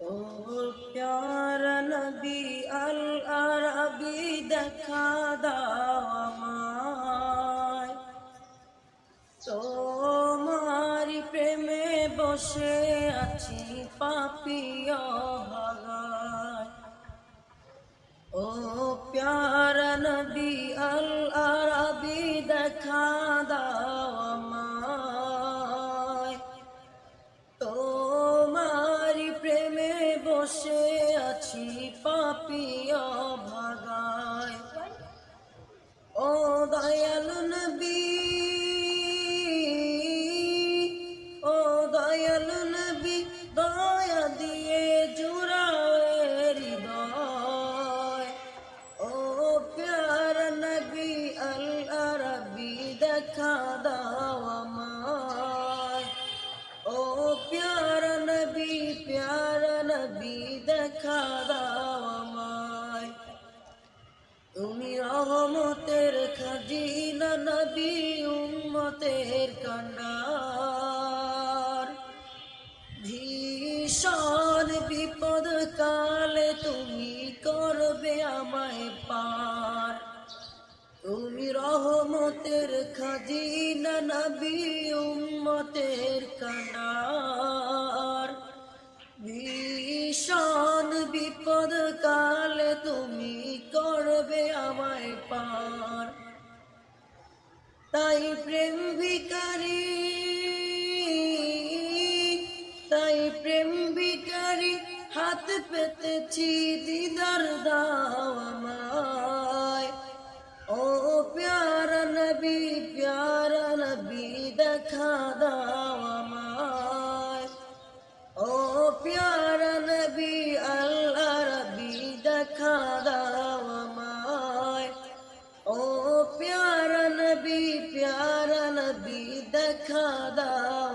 ও প্যারা নবী আল আরবি দেখা দাও আমায়। তোমারি প্রেমে বসে আছি পাপিয়া ভাগায় ও প্যারা নবী আল আরবি দেখা দাও আছি পাপিয়া ভাগায়। ও দয়ালু নবী, ও দয়ালু নবী, দয়া দিয়ে জুড়াবে হৃদয়। ও প্যার নবী আল আরবি দেখা নবী দেখা দাও আমায়। তুমি রহমতের খাজিনা নবী উম্মতের কান্ডার। ভীষণ বিপদ কালে তুমি করবে আমায় পার। তুমি রহমতের খাজিনা নবী উম্মতের কান্ডার। বিপদ কালে তুমি করবে আমায় পার। তাই প্রেম ভিকারি তাই প্রেম ভিকারি হাত পেতেছি দিদার দাও আমায়। ও প্যারা নবী প্যারা নবী, দেখা দাও দেখা দাও।